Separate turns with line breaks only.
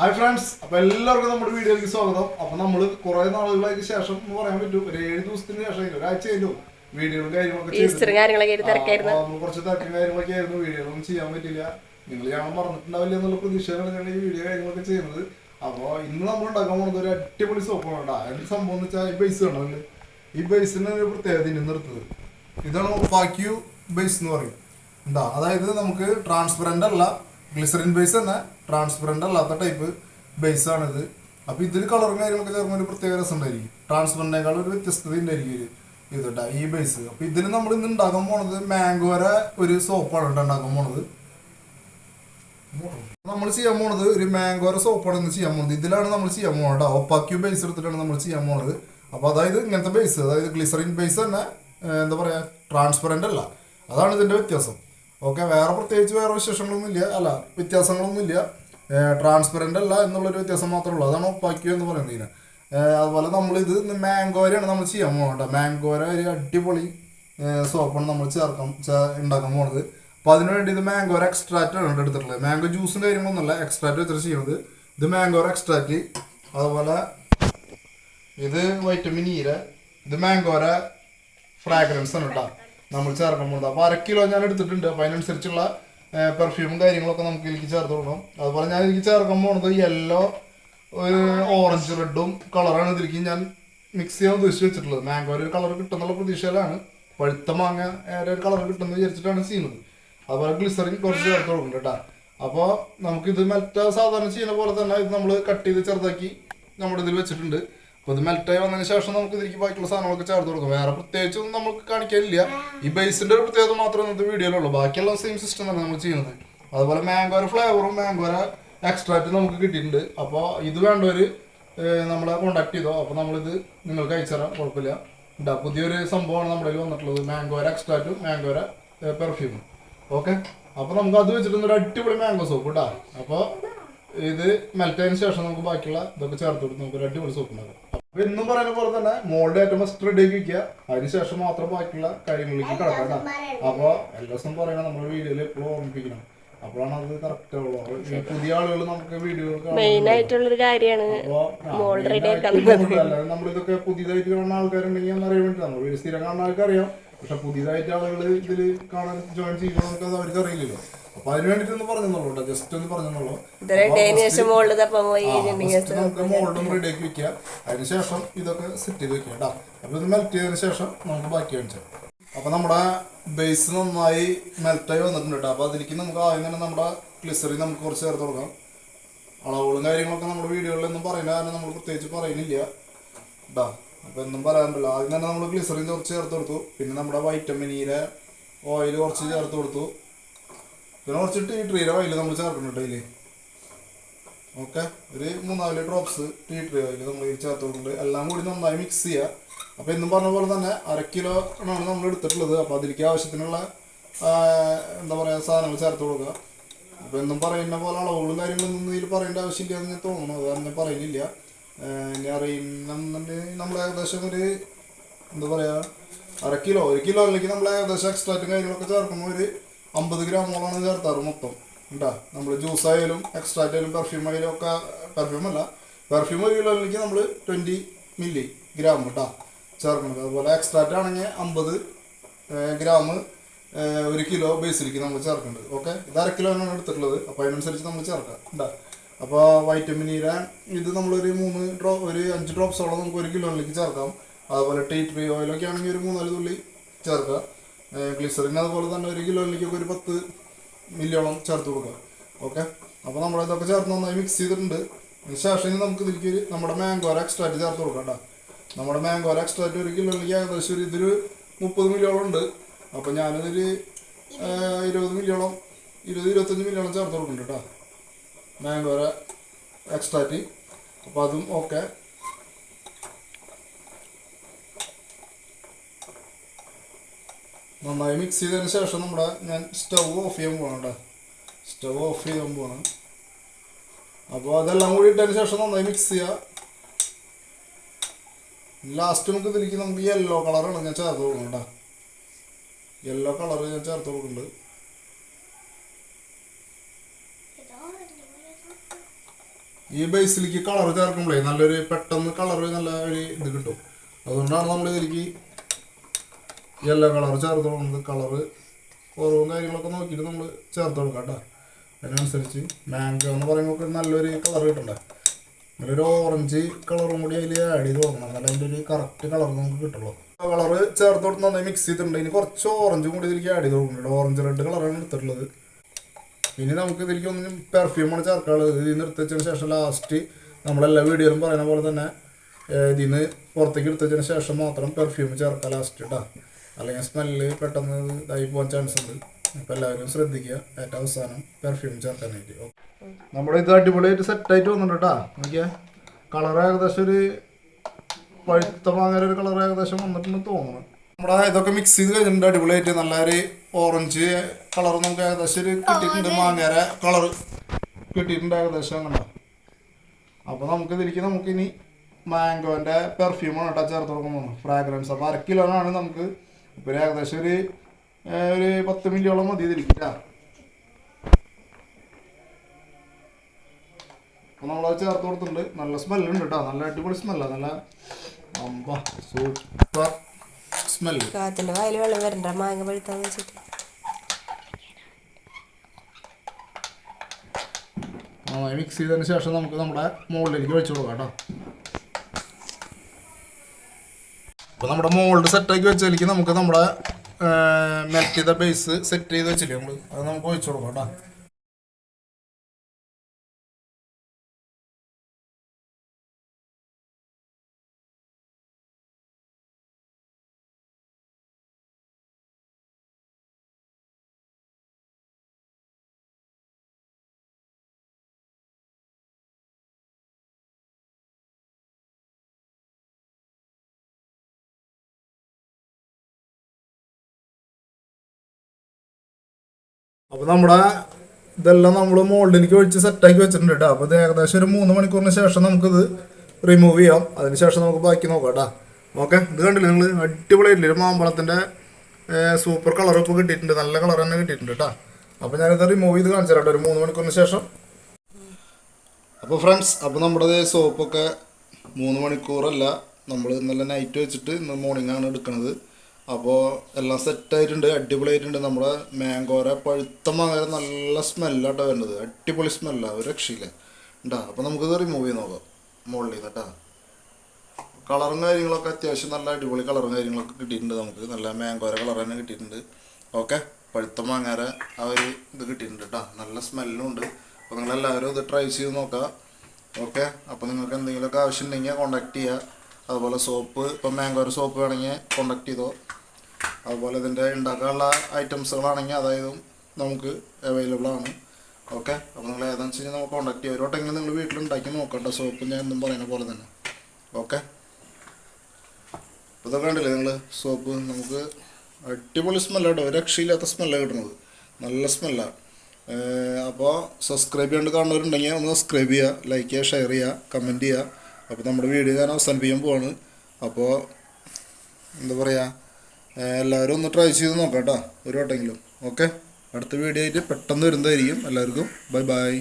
Hi friends അപ്പൊ എല്ലാവർക്കും നമ്മുടെ വീഡിയോയിലേക്ക് സ്വാഗതം. അപ്പൊ നമ്മൾ കുറെ നാളുകൾക്ക് ശേഷം എന്ന് പറയാൻ പറ്റും ഒരു ഏഴ് ദിവസത്തിന് ശേഷം ഒരാഴ്ച ആയിരുന്നു വീഡിയോകളും കാര്യങ്ങളൊക്കെ ചെയ്തിട്ട്.
കാര്യങ്ങളൊക്കെ ആയിട്ട് തിരക്കായിരുന്നു.
ആ, കുറച്ച് തിരക്കും കാര്യങ്ങളൊക്കെ ആയിരുന്നു. വീഡിയോകളൊന്നും ചെയ്യാൻ പറ്റില്ല നിങ്ങൾ ഞാൻ മറന്നിട്ടുണ്ടാവില്ല എന്നുള്ള പ്രതീക്ഷയിലാണ് ഞങ്ങൾ ഈ വീഡിയോ കാര്യങ്ങളൊക്കെ ചെയ്യുന്നത്. അപ്പൊ ഇന്ന് നമ്മൾ ഉണ്ടാക്കാൻ പോകുന്നത് ഒരു അടിപൊളി സോപ്പാണ് കേട്ടോ അതിന്റെ സംഭവം എന്ന് വെച്ചാൽ ഈ ബേസ് കണ്ടോ ഈ ബേസിന് ഒരു പ്രത്യേകത ഇനി നിർത്തുന്നത് ഇതാണ് ഫാക്യു ബേസ് എന്ന് പറയും. എന്താ അതായത് നമുക്ക് ട്രാൻസ്പെറന്റ് അല്ല ഗ്ലിസറിൻ ബേസ് തന്നെ ട്രാൻസ്പെറന്റ് അല്ലാത്ത ടൈപ്പ് ബേസ് ആണിത്. അപ്പോൾ ഇതിൽ കളറും കാര്യങ്ങളൊക്കെ ചേർന്ന ഒരു പ്രത്യേക രസം ഉണ്ടായിരിക്കും. ട്രാൻസ്പെറന്റിനേക്കാൾ ഒരു വ്യത്യസ്തത ഉണ്ടായിരിക്കും ഇത് കേട്ടോ ഈ ബേസ് അപ്പോൾ ഇതിന് നമ്മൾ ഇന്ന് ഉണ്ടാക്കാൻ പോണത് മാംഗോര ഒരു സോപ്പാണ് കേട്ടോ ഉണ്ടാക്കാൻ പോണത്. നമ്മൾ ചെയ്യാൻ പോണത് ഒരു മാംഗോര സോപ്പാണ് ഇന്ന് ചെയ്യാൻ പോണത്. ഇതിലാണ് നമ്മൾ ചെയ്യാൻ പോണത് ഒപ്പാക്യൂ ബേസ് എടുത്തിട്ടാണ് നമ്മൾ ചെയ്യാൻ പോണത്. അപ്പോൾ അതായത് ഇങ്ങനത്തെ ബേസ് അതായത് ഗ്ലിസറിൻ ബേസ് തന്നെ എന്താ പറയുക ട്രാൻസ്പെറന്റ് അല്ല. അതാണ് ഇതിന്റെ വ്യത്യാസം. ഓക്കെ വേറെ പ്രത്യേകിച്ച് വേറെ വിശേഷങ്ങളൊന്നും ഇല്ല അല്ല വ്യത്യാസങ്ങളൊന്നും ഇല്ല ട്രാൻസ്പെറന്റ് അല്ല എന്നുള്ളൊരു വ്യത്യാസം മാത്രമേ ഉള്ളൂ അതാണ് ഒപ്പാക്കിയോ എന്ന് പറയുന്നത് ഇതിനെ അതുപോലെ നമ്മളിത് മാംഗോരയാണ് നമ്മൾ ചെയ്യാൻ പോകുന്നത് മാംഗോര ഒരു അടിപൊളി സോപ്പാണ് നമ്മൾ ചേർക്കാൻ ഉണ്ടാക്കാൻ പോണത്. അപ്പോൾ അതിന് വേണ്ടി ഇത് മാംഗോര എക്സ്ട്രാക്റ്റ് ആണ് ഇവിടെ എടുത്തിട്ടുള്ളത്. മാംഗോ ജ്യൂസും കാര്യങ്ങളൊന്നുമല്ല എക്സ്ട്രാക്റ്റ് വെച്ചിട്ട് ചെയ്യുന്നത്. ഇത് മാംഗോര എക്സ്ട്രാക്റ്റ് അതുപോലെ ഇത് വൈറ്റമിൻ ഇര ഇത് മാംഗോര ഫ്രാഗ്രൻസ് ആണ് കേട്ടോ നമ്മൾ ചേർക്കാൻ പോകുന്നത് അപ്പോൾ അര കിലോ ഞാൻ എടുത്തിട്ടുണ്ട്. അപ്പോൾ അതിനനുസരിച്ചുള്ള പെർഫ്യൂമും കാര്യങ്ങളൊക്കെ നമുക്ക് ഇതിലേക്ക് ചേർത്ത് കൊടുക്കണം. അതുപോലെ ഞാൻ ഇതിലേക്ക് ചേർക്കാൻ പോകുന്നത് യെല്ലോ ഒരു ഓറഞ്ച് റെഡും കളറാണ് ഇതിലേക്ക് ഞാൻ മിക്സ് ചെയ്യാൻ ഉദ്ദേശിച്ച് വെച്ചിട്ടുള്ളത്. മാംഗോ ഒരു കളർ കിട്ടുന്നുള്ള പ്രതീക്ഷയിലാണ്. പഴുത്ത മാങ്ങ ഏറെ ഒരു കളർ കിട്ടുമെന്ന് വിചാരിച്ചിട്ടാണ് ചെയ്യുന്നത്. അതുപോലെ ഗ്ലിസറിൻ കുറച്ച് ചേർത്ത് കൊടുക്കുന്നുണ്ട് കേട്ടോ. അപ്പോൾ നമുക്കിത് മറ്റേ സാധാരണ ചെയ്യുന്ന പോലെ തന്നെ ഇത് നമ്മൾ കട്ട് ചെയ്ത് ചെറുതാക്കി നമ്മുടെ ഇതിൽ വെച്ചിട്ടുണ്ട്. അപ്പോൾ ഇത് മെൽറ്റായി വന്നതിന് ശേഷം നമുക്ക് ഇതിലേക്ക് ബാക്കിയുള്ള സാധനങ്ങളൊക്കെ ചേർത്ത് കൊടുക്കാം. വേറെ പ്രത്യേകിച്ചൊന്നും നമുക്ക് കാണിക്കാനില്ല. ഈ ബേസിന്റെ ഒരു പ്രത്യേകത മാത്രമേ ഇന്നത്തെ വീഡിയോയിലുള്ളൂ ബാക്കിയുള്ള സെയിം സിസ്റ്റം തന്നെ നമ്മൾ ചെയ്യുന്നത്. അതുപോലെ മാംഗോര ഫ്ലേവറും മാംഗോര എക്സ്ട്രാക്റ്റ് നമുക്ക് കിട്ടിയിട്ടുണ്ട്. അപ്പോൾ ഇത് വേണ്ടവർ നമ്മളെ കോണ്ടാക്ട് ചെയ്തോ അപ്പോൾ നമ്മളിത് നിങ്ങൾക്ക് അയച്ചു തരാം കുഴപ്പമില്ല പുതിയൊരു സംഭവമാണ് നമ്മുടെ വന്നിട്ടുള്ളത്. മാംഗോര എക്സ്ട്രാക്റ്റും മാംഗോര പെർഫ്യൂമും ഓക്കെ അപ്പോൾ നമുക്ക് അത് വെച്ചിട്ട് ഒരു അടിപൊളി മാംഗോ സോപ്പ് ഇട്ടാ അപ്പോൾ ഇത് മെൽറ്റതിന് ശേഷം നമുക്ക് ബാക്കിയുള്ള ഇതൊക്കെ ചേർത്ത് കൊടുത്ത് നമുക്ക് ഒരു അടിപൊളി സോപ്പ് ഉണ്ടാക്കാം. അപ്പൊ ഇന്നും പറയുന്ന പോലെ തന്നെ മോളുടെ ഏറ്റവും ഫസ്റ്റ് റെഡി ആക്കി വെക്കുക അതിനുശേഷം മാത്രം ബാക്കിയുള്ള കാര്യങ്ങളിലേക്ക് കിടക്കണ്ട അപ്പൊ അപ്പോൾ എല്ലാ ദിവസവും പറയണം നമ്മുടെ വീഡിയോയിൽ എപ്പോഴും ഓർമ്മിപ്പിക്കണം. അപ്പോഴാണ് അത് കറക്റ്റ് ആവുള്ളൂ. ഈ പുതിയ ആളുകൾ നമുക്ക് വീഡിയോ
മെയിൻ ആയിട്ടുള്ളൊരു കാര്യമാണ് മോൾ റെഡി ആക്കാൻ
നമ്മളിതൊക്കെ പുതിയതായിട്ട് കാണുന്ന ആൾക്കാരുണ്ടെങ്കിൽ അറിയാൻ വേണ്ടി നമ്മൾ സ്ഥിരം കാണുന്ന ആൾക്കറിയാം പക്ഷെ പുതിയതായിട്ട് ആളുകൾ ഇതിൽ കാണാൻ ജോയിൻ ചെയ്യുന്നവർക്ക് അത് അവർക്ക് അറിയില്ലല്ലോ. അപ്പൊ അതിന് വേണ്ടിട്ട് ഒന്ന് പറഞ്ഞെന്നുള്ളൂ. ജസ്റ്റ് ഒന്ന് പറഞ്ഞെന്നുള്ളൂ നമുക്ക് മോൾഡും റെഡിയാക്കി വെക്കുക അതിനുശേഷം ഇതൊക്കെ സെറ്റ് ചെയ്ത് വെക്കുക കേട്ടോ അപ്പൊ ഇത് മെൽറ്റ് ചെയ്തതിനു ശേഷം നമുക്ക് ബാക്കി കാണിച്ചാൽ അപ്പൊ നമ്മുടെ ബേസ് നന്നായി മെൽറ്റായി വന്നിട്ടുണ്ട് കേട്ടോ അപ്പൊ അതിലേക്ക് നമുക്ക് ആദ്യം തന്നെ നമ്മുടെ ഗ്ലിസറി നമുക്ക് കുറച്ച് ചേർത്ത് കൊടുക്കാം. അളവുകളും കാര്യങ്ങളൊക്കെ നമ്മുടെ വീഡിയോകളിലൊന്നും പറയുന്ന കാരണം നമ്മൾ പ്രത്യേകിച്ച് പറയുന്നില്ല കേട്ടോ അപ്പൊ ഒന്നും പറയാനുണ്ടല്ലോ ആദ്യം തന്നെ നമ്മൾ ഗ്ലിസറിൻ കുറച്ച് ചേർത്ത് കൊടുത്തു. പിന്നെ നമ്മുടെ വൈറ്റമിൻ ഓയിൽ കുറച്ച് ചേർത്ത് കൊടുത്തു. പിന്നെ കുറച്ചിട്ട് ഈ ട്രീയുടെ ഓയിൽ നമ്മൾ ചേർക്കുന്നുണ്ട് അതിൽ. ഓക്കെ? ഒരു മൂന്നാൽ ഡ്രോപ്സ് ടീ ട്രീ ഓയിൽ നമ്മൾ ഇതിൽ ചേർത്ത് കൊടുക്കുന്നുണ്ട് എല്ലാം കൂടി നന്നായി മിക്സ് ചെയ്യുക അപ്പോൾ എന്നും പറഞ്ഞ പോലെ തന്നെ അര കിലോ ആണ് നമ്മൾ എടുത്തിട്ടുള്ളത്. അപ്പോൾ അതിലേക്ക് ആവശ്യത്തിനുള്ള എന്താ പറയുക സാധനങ്ങൾ ചേർത്ത് കൊടുക്കുക. അപ്പോൾ എന്നും പറയുന്ന പോലെ അളവുകളും കാര്യങ്ങളൊന്നും ഇതിൽ പറയേണ്ട ആവശ്യമില്ല എന്ന് തോന്നുന്നു. അത് ഞാൻ പറയുന്നില്ല. ഇനി അറിയുന്നുണ്ടെങ്കിൽ നമ്മൾ ഏകദേശം ഒരു എന്താ പറയുക അര കിലോ ഒരു കിലോ അല്ലെങ്കിൽ നമ്മൾ ഏകദേശം എക്സ്ട്രാറ്റും കാര്യങ്ങളൊക്കെ ചേർക്കുന്ന ഒരു അമ്പത് ഗ്രാമോളാണ് ചേർത്താറ് മൊത്തം. ഉണ്ടാ നമ്മൾ ജ്യൂസ് ആയാലും എക്സ്ട്രാക്റ്റ് ആയാലും പെർഫ്യൂം ആയാലും ഒക്കെ പെർഫ്യൂം അല്ല. പെർഫ്യൂം ഒരു നമ്മൾ ട്വന്റി മില്ലി ഗ്രാം കേട്ടോ ചേർക്കുന്നത്. അതുപോലെ എക്സ്ട്രാറ്റ് ആണെങ്കിൽ അമ്പത് ഗ്രാം ഒരു കിലോ ബേസിലേക്ക് നമ്മൾ ചേർക്കേണ്ടത് ഓക്കെ ഇത് അര കിലോ ആണ് എടുത്തിട്ടുള്ളത്. അപ്പോൾ അതിനനുസരിച്ച് നമ്മൾ ചേർക്കാം. ഉണ്ടാ അപ്പോൾ വൈറ്റമിൻ ഇര ഇത് നമ്മളൊരു മൂന്ന് ഡ്രോ ഒരു അഞ്ച് ഡ്രോപ്സോളം നമുക്ക് ഒരു കിലോയിലേക്ക് ചേർക്കാം. അതുപോലെ ടീ ട്രീ ഓയിലൊക്കെ ആണെങ്കിൽ ഒരു മൂന്നാൽ തുള്ളി ചേർക്കാം ഗ്ലിസറിൻ അതുപോലെ തന്നെ ഒരു കിലോയിലേക്കൊക്കെ ഒരു പത്ത് മില്ലിയോളം ചേർത്ത് കൊടുക്കുക ഓക്കെ അപ്പോൾ നമ്മൾ ഇതൊക്കെ ചേർത്ത് നന്നായി മിക്സ് ചെയ്തിട്ടുണ്ട്. ശേഷം നമുക്ക് ഇതിലേക്ക് നമ്മുടെ മാംഗോര എക്സ്ട്രാറ്റ് ചേർത്ത് കൊടുക്കാം കേട്ടോ നമ്മുടെ മാംഗോര എക്സ്ട്രാറ്റ് ഒരു കിലോയിലേക്ക് ഏകദേശം ഒരു ഇതൊരു മുപ്പത് മില്ലിയോളം ഉണ്ട്. അപ്പോൾ ഞാനിതൊരു ഇരുപത് മില്ലിയോളം ഇരുപത് ഇരുപത്തഞ്ച് മില്ലിയോളം ചേർത്ത് കൊടുക്കുന്നുണ്ട് കേട്ടോ മാംഗോര എക്സ്ട്രാറ്റ് അപ്പോൾ അതും ഓക്കെ നന്നായി മിക്സ് ചെയ്തതിന് ശേഷം നമ്മുടെ ഞാൻ സ്റ്റൗ ഓഫ് ചെയ്യാൻ പോകണം കേട്ടോ. സ്റ്റൗ ഓഫ് ചെയ്യാൻ പോകണം അപ്പോൾ അതെല്ലാം കൂടി ഇട്ടതിന് ശേഷം നന്നായി മിക്സ് ചെയ്യുക ലാസ്റ്റ് നമുക്ക് ഇതിലേക്ക് നമുക്ക് യെല്ലോ കളറാണ് ഞാൻ ചേർത്ത് കൊടുക്കണം കേട്ടോ. യെല്ലോ കളർ ഞാൻ ചേർത്ത് കൊടുക്കുന്നുണ്ട്. ഈ ബേസിലേക്ക് കളർ ചേർക്കുമ്പോഴേ നല്ലൊരു പെട്ടെന്ന് കളർ നല്ല ഒരു ഇത് കിട്ടും. അതുകൊണ്ടാണ് നമ്മൾ ഇതിലേക്ക് യെല്ലോ കളർ ചേർത്ത് കൊടുക്കുന്നത് കളറ് കുറവും കാര്യങ്ങളൊക്കെ നോക്കിയിട്ട് നമ്മൾ ചേർത്ത് കൊടുക്കാം കേട്ടോ അതിനനുസരിച്ച് മാംഗോ എന്ന് പറയുമ്പോൾ നല്ലൊരു കളർ കിട്ടണ്ടേ? നല്ലൊരു ഓറഞ്ച് കളറും കൂടി അതിൽ ആഡ് ചെയ്ത് കൊടുക്കണം. എന്നാലും അതിന്റെ ഒരു കറക്റ്റ് കളർ നമുക്ക് കിട്ടുള്ളൂ. കളറ് ചേർത്ത് കൊടുത്ത് നന്നായി മിക്സ് ചെയ്തിട്ടുണ്ട്. ഇനി കുറച്ച് ഓറഞ്ചും കൂടി ഇതിലേക്ക് ആഡ് ചെയ്ത് കൊടുക്കുന്നുണ്ട് ഓറഞ്ച് റെഡ് കളറാണ് എടുത്തിട്ടുള്ളത്. ഇനി നമുക്ക് ഇതിലേക്ക് ഒന്നും പെർഫ്യൂമാണ് ചേർക്കാനുള്ളത്. നിന്ന് എടുത്തതിന് ശേഷം ലാസ്റ്റ് നമ്മളെല്ലാ വീഡിയോയിലും പറയുന്ന പോലെ തന്നെ ഇതിൽ നിന്ന് പുറത്തേക്ക് എടുത്തതിന് ശേഷം മാത്രം പെർഫ്യൂം ചേർക്കാം ലാസ്റ്റ് കേട്ടോ അല്ലെങ്കിൽ സ്മെല്ല് പെട്ടെന്ന് ഇതായി പോകാൻ ചാൻസ് ഉണ്ട്. അപ്പോൾ എല്ലാവരും ശ്രദ്ധിക്കുക. ഏറ്റവും അവസാനം പെർഫ്യൂം ചേർക്കാനായിട്ട്. നമ്മുടെ ഇത് അടിപൊളിയായിട്ട് സെറ്റായിട്ട് വന്നിട്ടുണ്ട് കേട്ടോ നോക്കിയാൽ കളർ ഏകദേശം ഒരു പഴുത്ത മാങ്ങര ഒരു കളർ ഏകദേശം വന്നിട്ടുണ്ട് തോന്നുന്നു. നമ്മുടെ ഇതൊക്കെ മിക്സ് ചെയ്ത് കഴിഞ്ഞിട്ടുണ്ട്. അടിപൊളിയായിട്ട് നല്ല ഒരു ഓറഞ്ച് കളർ നമുക്ക് ഏകദേശം ഒരു കിട്ടിയിട്ടുണ്ട്. മാങ്ങര കളർ കിട്ടിയിട്ടുണ്ട് ഏകദേശം അങ്ങനെ അപ്പോൾ നമുക്ക് ഇതിലേക്ക് നമുക്കിനി മാംഗോന്റെ പെർഫ്യൂമാണ് കേട്ടോ ചേർത്ത് കൊടുക്കുന്നത് ഫ്രാഗ്രൻസ് അപ്പോൾ അര കിലോനാണ് നമുക്ക് ഇപ്പോൾ ഒരു ഏകദേശം ഒരു ഒരു പത്ത് മില്ലിയോളം മതി ഇതിരിക്കില്ല നമ്മളത് ചേർത്ത് കൊടുത്തിട്ടുണ്ട്. നല്ല സ്മെല്ലുണ്ട് കേട്ടോ നല്ല അടിപൊളി സ്മെല്ല. നല്ല അമ്പ സൂപ്പർ സ്മെല്ല്.
വായിൽ വെള്ളം വരണ്ട. മാങ്ങ പഴുത്താന്ന് വെച്ചിട്ട്.
നന്നായി മിക്സ് ചെയ്തതിന് ശേഷം നമുക്ക് നമ്മുടെ മുകളിലേക്ക് വെച്ച് കൊടുക്കാം കേട്ടോ അപ്പോൾ നമ്മുടെ മോൾഡ് സെറ്റാക്കി വെച്ചാലേക്ക് നമുക്ക് നമ്മുടെ മെൽറ്റ് ചെയ്ത ബേസ് സെറ്റ് ചെയ്ത് വെച്ചില്ലേ നമ്മൾ അത് നമുക്ക് ഒഴിച്ചു കൊടുക്കാം കേട്ടോ. അപ്പോൾ നമ്മുടെ ഇതെല്ലാം നമ്മൾ മോൾഡിലേക്ക് ഒഴിച്ച് സെറ്റാക്കി വെച്ചിട്ടുണ്ട് കേട്ടോ അപ്പോൾ ഇത് ഏകദേശം ഒരു മൂന്ന് മണിക്കൂറിന് ശേഷം നമുക്കിത് റിമൂവ് ചെയ്യാം. അതിന് ശേഷം നമുക്ക് ബാക്കി നോക്കാം കേട്ടോ ഓക്കെ ഇത് കണ്ടില്ലേ നിങ്ങൾ അടിപൊളിയായിട്ടില്ലേ? ഒരു മാമ്പഴത്തിന്റെ സൂപ്പർ കളർ ഇപ്പോൾ കിട്ടിയിട്ടുണ്ട്. നല്ല കളർ തന്നെ കിട്ടിയിട്ടുണ്ട് കേട്ടോ അപ്പോൾ ഞാനിത് റിമൂവ് ചെയ്ത് കാണിച്ചു തരാം ഒരു മൂന്ന് മണിക്കൂറിന് ശേഷം. അപ്പോൾ ഫ്രണ്ട്സ് അപ്പോൾ നമ്മുടെ സോപ്പൊക്കെ മൂന്ന് മണിക്കൂറല്ല. നമ്മൾ ഇന്നലെ നൈറ്റ് വെച്ചിട്ട് ഇന്ന് മോർണിംഗ് ആണ് എടുക്കുന്നത് അപ്പോൾ എല്ലാം സെറ്റായിട്ടുണ്ട് അടിപൊളിയായിട്ടുണ്ട്. നമ്മുടെ മാങ്കോര പഴുത്ത മാങ്ങ നല്ല സ്മെല്ലാട്ടോ വരുന്നത്. അടിപൊളി സ്മെല്ല ഒരു രക്ഷയില്ല. ഉണ്ടാ അപ്പോൾ നമുക്കിത് റിമൂവ് ചെയ്ത് നോക്കാം. മുകളിൽ നിന്ന് കളറും കാര്യങ്ങളൊക്കെ അത്യാവശ്യം നല്ല അടിപൊളി കളറും കാര്യങ്ങളൊക്കെ കിട്ടിയിട്ടുണ്ട് നമുക്ക്. നല്ല മാങ്കോര കളർ തന്നെ കിട്ടിയിട്ടുണ്ട്. ഓക്കെ പഴുത്ത മാങ്ങാര ആ ഒരു ഇത് കിട്ടിയിട്ടുണ്ട് കേട്ടോ നല്ല സ്മെല്ലും ഉണ്ട്. അപ്പോൾ നിങ്ങളെല്ലാവരും ഇത് ട്രൈ ചെയ്ത് നോക്കുക ഓക്കെ അപ്പോൾ നിങ്ങൾക്ക് എന്തെങ്കിലുമൊക്കെ ആവശ്യം ഉണ്ടെങ്കിൽ കോൺടാക്ട് ചെയ്യുക അതുപോലെ സോപ്പ് ഇപ്പം മാങ്കോര സോപ്പ് വേണമെങ്കിൽ കോൺടാക്ട് ചെയ്തോ. അതുപോലെ ഇതിന്റെ ഉണ്ടാക്കാനുള്ള ഐറ്റംസുകളാണെങ്കിൽ അതായത് നമുക്ക് അവൈലബിൾ ആണ്. ഓക്കെ അപ്പോൾ നിങ്ങൾ ഏതാണെന്ന് വെച്ച് കഴിഞ്ഞാൽ നമുക്ക് കോൺടാക്ട് ചെയ്യുക ഒരു വട്ടെങ്കിലും നിങ്ങൾ വീട്ടിലുണ്ടാക്കി നോക്കണ്ട. സോപ്പ് ഞാൻ എന്നും പറയുന്ന പോലെ തന്നെ. ഓക്കെ അപ്പോൾ ഇതൊക്കെ കണ്ടില്ലേ നിങ്ങൾ? സോപ്പ് നമുക്ക് അടിപൊളി സ്മെല്ലാണ് ഒരു രക്ഷയില്ലാത്ത സ്മെല്ലാണ് കിട്ടുന്നത്. നല്ല സ്മെല്ലാണ് അപ്പോൾ സബ്സ്ക്രൈബ് ചെയ്യാണ്ട് കാണുന്നവരുണ്ടെങ്കിൽ ഒന്ന് സബ്സ്ക്രൈബ് ചെയ്യുക ലൈക്ക് ചെയ്യുക ഷെയർ ചെയ്യുക കമന്റ് ചെയ്യുക അപ്പോൾ നമ്മുടെ വീഡിയോ ഞാൻ അവസാനിപ്പിക്കാൻ പോവാണ്. അപ്പോൾ എന്താ പറയുക എല്ലാവരും ഒന്ന് ട്രൈ ചെയ്ത് നോക്കാം കേട്ടോ ഒരു വട്ടെങ്കിലും ഓക്കെ അടുത്ത വീഡിയോ ആയിട്ട് പെട്ടെന്ന് വരുന്നതായിരിക്കും. എല്ലാവർക്കും ബൈ ബൈ